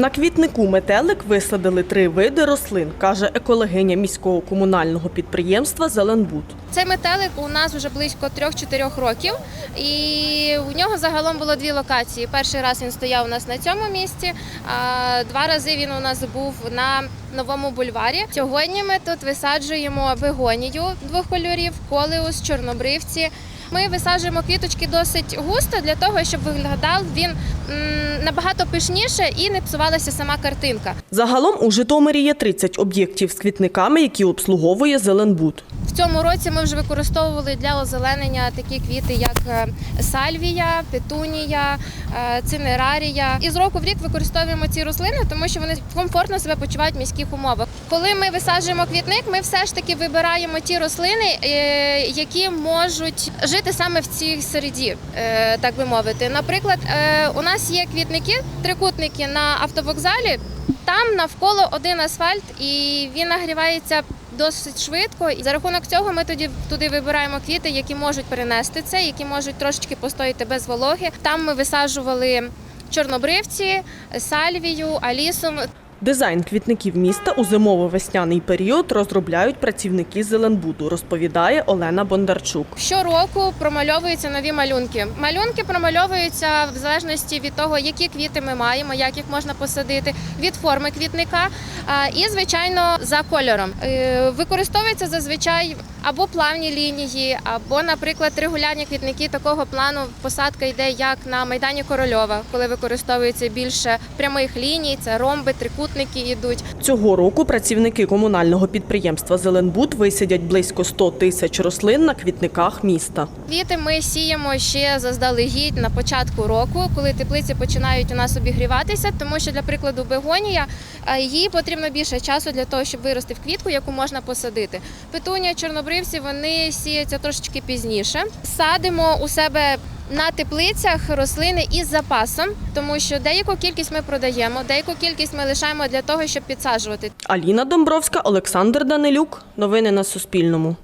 На квітнику метелик висадили три види рослин, каже екологиня міського комунального підприємства Зеленбуд. Цей метелик у нас вже близько 3-4 років, і у нього загалом було дві локації. Перший раз він стояв у нас на цьому місці, а два рази він у нас був на новому бульварі. Сьогодні ми тут висаджуємо бегонію двох кольорів, колеус, чорнобривці. Ми висаджуємо квіточки досить густо для того, щоб виглядав він набагато пишніше і не псувалася сама картинка. Загалом у Житомирі є 30 об'єктів з квітниками, які обслуговує Зеленбуд. Цьому році ми вже використовували для озеленення такі квіти, як е, сальвія, петунія, е, цинерарія. І з року в рік використовуємо ці рослини, тому що вони комфортно себе почувають в міських умовах. Коли ми висаджуємо квітник, ми все ж таки вибираємо ті рослини, е, які можуть жити саме в цій середі, так би мовити. Наприклад, у нас є квітники, трикутники на автовокзалі. Там навколо один асфальт, і він нагрівається досить швидко. І за рахунок цього ми тоді туди вибираємо квіти, які можуть перенести це, які можуть трошечки постояти без вологи. Там ми висаджували чорнобривці, сальвію, алісум. Дизайн квітників міста у зимово-весняний період розробляють працівники Зеленбуду, розповідає Олена Бондарчук. Щороку промальовуються нові малюнки. Малюнки промальовуються в залежності від того, які квіти ми маємо, як їх можна посадити, від форми квітника і, звичайно, за кольором. Е, Використовуються зазвичай або плавні лінії, або, наприклад, регулярні квітники такого плану. Посадка йде як на майдані Корольова, коли використовується більше прямих ліній, це ромби, трикутники йдуть. Цього року працівники комунального підприємства Зеленбуд висадять близько 100 тисяч рослин на квітниках міста. Квіти ми сіємо ще заздалегідь на початку року, коли теплиці починають у нас обігріватися, тому що для прикладу бегонія їй потрібно більше часу для того, щоб вирости в квітку, яку можна посадити. Петунія, чорнобривці вони сіються трошечки пізніше. Садимо у себе. На теплицях рослини із запасом, тому що деяку кількість ми продаємо, деяку кількість ми лишаємо для того, щоб підсаджувати. Аліна Домбровська, Олександр Данилюк. Новини на Суспільному.